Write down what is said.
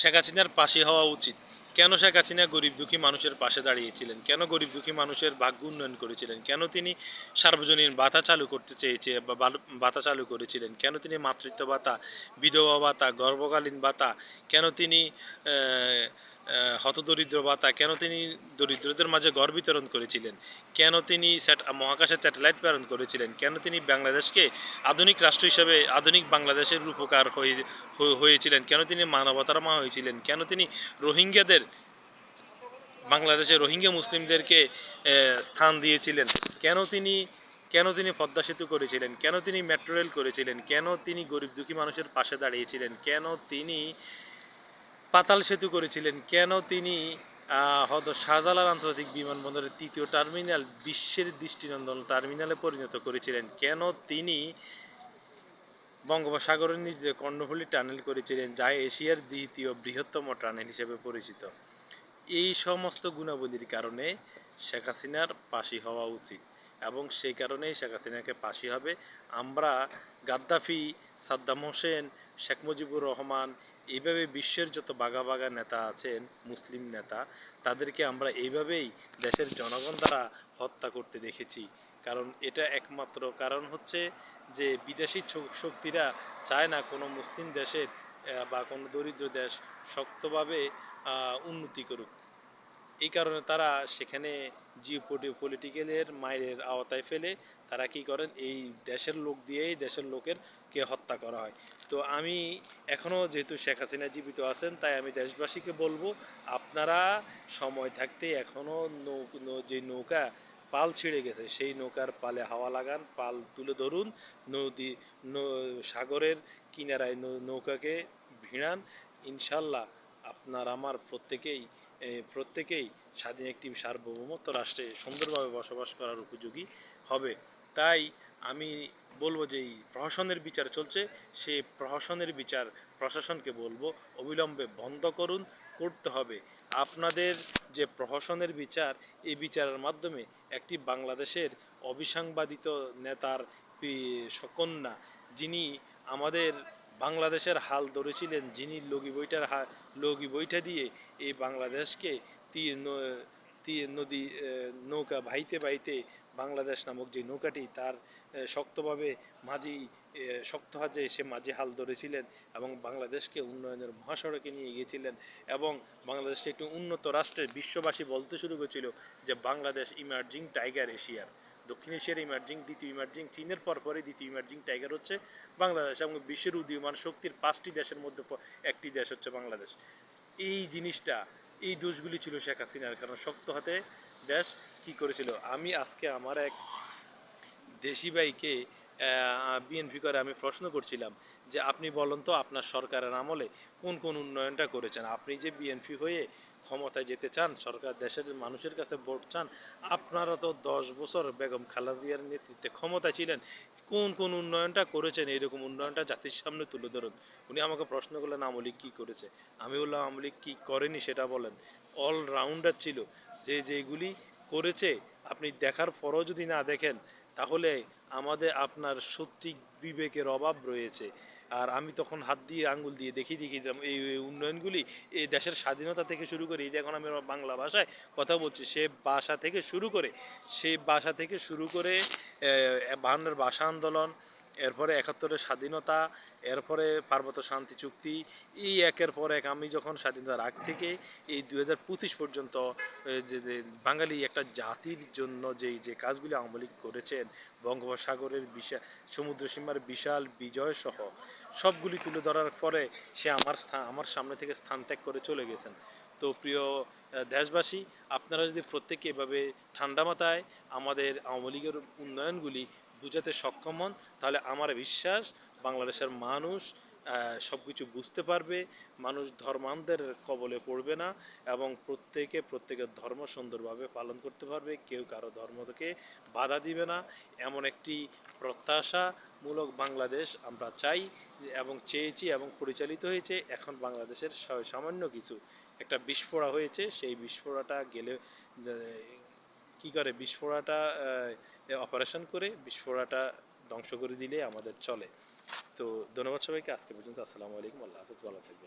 শেখ হাসিনার পাশে হওয়া উচিত। কেন শেখ হাসিনা গরিব দুঃখী মানুষের পাশে দাঁড়িয়েছিলেন? কেন গরিব দুঃখী মানুষের ভাগ্য উন্নয়ন করেছিলেন? কেন তিনি সার্বজনীন ভাতা চালু করতে চেয়েছে বা বাতা ভাতা চালু করেছিলেন? কেন তিনি মাতৃত্ব ভাতা, বিধবা ভাতা, গর্ভকালীন ভাতা? কেন তিনি হতদরিদ্র ভাতা কেন তিনি দরিদ্রদের মাঝে ঘর বিতরণ করেছিলেন? কেন তিনি স্যাট- মহাকাশে স্যাটেলাইট প্রেরণ করেছিলেন? কেন তিনি বাংলাদেশকে আধুনিক রাষ্ট্র হিসেবে, আধুনিক বাংলাদেশের রূপকার হয়ে- হয়েছিলেন? কেন তিনি মানবতার মা হয়েছিলেন? কেন তিনি রোহিঙ্গাদের, বাংলাদেশে রোহিঙ্গা মুসলিমদেরকে স্থান দিয়েছিলেন? কেন তিনি কেন তিনি পদ্মা সেতু করেছিলেন? কেন তিনি মেট্রো রেল করেছিলেন? কেন তিনি গরিব দুঃখী মানুষের পাশে দাঁড়িয়েছিলেন? কেন তিনি পাতাল সেতু করেছিলেন। কেন তিনি হয়তো শাহজালাল আন্তর্জাতিক বিমানবন্দরের তৃতীয় টার্মিনাল, বিশ্বের দৃষ্টিনন্দন টার্মিনালে পরিণত করেছিলেন? কেন তিনি বঙ্গোপসাগরের নিচ দিয়ে কর্ণফুলী টানেল করেছিলেন, যা এশিয়ার দ্বিতীয় বৃহত্তম টানেল হিসেবে পরিচিত? এই সমস্ত গুণাবলীর কারণে শেখ হাসিনার পাশি হওয়া উচিত। এবং সেই কারণেই শেখ হাসিনাকে পাশি হবে। আমরা Gaddafi, Saddam Hussein, Sheikh Mujibur Rahman এইভাবে বিশ্বের যত বাঘা বাঘা নেতা আছেন, মুসলিম নেতা, তাদেরকে আমরা এইভাবেই দেশের জনগণ দ্বারা হত্যা করতে দেখেছি। কারণ এটা একমাত্র কারণ হচ্ছে যে বিদেশি শক্তিরা চায় না কোনো মুসলিম দেশের বা কোনো দরিদ্র দেশ শক্তভাবে উন্নতি করুক। এই কারণে তারা সেখানে জিও পলিটিক্যালের মায়ের আওতায় ফেলে তারা কি করেন, এই দেশের লোক দিয়েই দেশের লোকের কে হত্যা করা হয়। তো আমি এখনও যেহেতু শেখ হাসিনা জীবিত আছেন, তাই আমি দেশবাসীকে বলব, আপনারা সময় থাকতে এখনও নৌ যে নৌকা পাল ছিঁড়ে গেছে, সেই নৌকার পালে হাওয়া লাগান, পাল তুলে ধরুন, নদী সাগরের কিনারায় নৌকাকে ভিড়ান, ইনশাল্লাহ আপনার, আমার প্রত্যেকেই প্রত্যেকেই স্বাধীন একটি সার্বভৌমত্ব রাষ্ট্রে সুন্দরভাবে বসবাস করার উপযোগী হবে। তাই আমি বলব যে এই প্রহসনের বিচার চলছে। সে প্রহসনের বিচার প্রশাসনকে বলব, অবিলম্বে বন্ধ করুন, করতে হবে। আপনাদের যে প্রহসনের বিচার, এই বিচারের মাধ্যমে একটি বাংলাদেশের অবিসাংবাদিত নেতার সকন্যা যিনি আমাদের বাংলাদেশের হাল ধরেছিলেন যিনি লগি বইটার হা, লগি বইটা দিয়ে এই বাংলাদেশকে তি ন- তি- নদী নৌকা ভাইতে ভাইতে বাংলাদেশ নামক যে নৌকাটি তার শক্তভাবে মাঝি শক্ত হাজে সে মাঝি হাল ধরেছিলেন এবং বাংলাদেশকে উন্নয়নের মহাসড়কে নিয়ে গিয়েছিলেন এবং বাংলাদেশকে একটি উন্নত রাষ্ট্রের বিশ্ববাসী বলতে শুরু করেছিল যে বাংলাদেশ ইমার্জিং টাইগার এশিয়ার। দক্ষিণ এশিয়ার ইমার্জিং দ্বিতীয় ইমার্জিং চীনের পরপরে দ্বিতীয় ইমার্জিং টাইগার হচ্ছে বাংলাদেশ এবং বিশ্বের উদীয়মান শক্তির পাঁচটি দেশের মধ্যে একটি দেশ হচ্ছে বাংলাদেশ। এই জিনিসটা, এই দোষগুলি ছিল শেখ হাসিনার কারণ শক্ত হাতে দেশ কি করেছিল? আমি আজকে আমার এক দেশি ভাইকে বিএনপি করে আমি প্রশ্ন করছিলাম যে আপনি বলুন তো আপনার সরকারের আমলে কোন কোন উন্নয়নটা করেছেন? আপনি যে বিএনপি হয়ে ক্ষমতায় যেতে চান, সরকার দেশের মানুষের কাছে ভোট চান, আপনারা তো দশ বছর বেগম খালেদিয়ার নেতৃত্বে ক্ষমতা ছিলেন। কোন কোন উন্নয়নটা করেছেন? এইরকম উন্নয়নটা জাতির সামনে তুলে ধরুন। উনি আমাকে প্রশ্ন করলেন আমলিক কী করেছে? আমি বললাম আমলিক কী করেনি সেটা বলেন। অলরাউন্ডার ছিল। যে যেগুলি করেছে, আপনি দেখার পরও যদি না দেখেন তাহলে আমাদের আপনার সত্যি বিবেকের অভাব রয়েছে। আর আমি তখন হাত দিয়ে আঙ্গুল দিয়ে দেখি দেখি দিলাম, এই উন্নয়নগুলি এই দেশের স্বাধীনতা থেকে শুরু করে, এই যে এখন আমি বাংলা ভাষায় কথা বলছি, সে বাসা থেকে শুরু করে সেই বাসা থেকে শুরু করে বাহান্নর ভাষা আন্দোলন এরপরে একাত্তরের স্বাধীনতা, এরপরে পার্বত্য শান্তি চুক্তি, এই একের পর এক আমি যখন স্বাধীনতার আগ থেকে এই দুই হাজার পঁচিশ পর্যন্ত যে বাঙালি একটা জাতির জন্য যেই, যে কাজগুলি আওয়ামী করেছেন, বঙ্গোপসাগরের বিশাল সমুদ্র সীমার বিশাল বিজয় সহ, সবগুলি তুলে ধরার পরে সে আমার স্থান, আমার সামনে থেকে স্থান ত্যাগ করে চলে গেছেন। তো প্রিয় দেশবাসী, আপনারা যদি প্রত্যেকে এভাবে ঠান্ডা মাথায় আমাদের আওয়ামী লীগের উন্নয়নগুলি বুঝাতে সক্ষম হন, তাহলে আমার বিশ্বাস বাংলাদেশের মানুষ সব কিছু বুঝতে পারবে। মানুষ ধর্মান্ধের কবলে পড়বে না এবং প্রত্যেকে প্রত্যেকের ধর্ম সুন্দরভাবে পালন করতে পারবে। কেউ কারও ধর্মকে বাধা দিবে না। এমন একটি প্রত্যাশামূলক বাংলাদেশ আমরা চাই এবং চেয়েছি এবং পরিচালিত হয়েছে। এখন বাংলাদেশের সামান্য কিছু একটা বিস্ফোরা হয়েছে, সেই বিস্ফোরাটা গেলে কি করে? বিস্ফোরাটা অপারেশন করে বিস্ফোরাটা ধ্বংস করে দিলে আমাদের চলে। তো ধন্যবাদ সবাইকে, আজকে পর্যন্ত আসসালামু আলাইকুম, আল্লাহ হাফিজ, ভালো থাকবেন।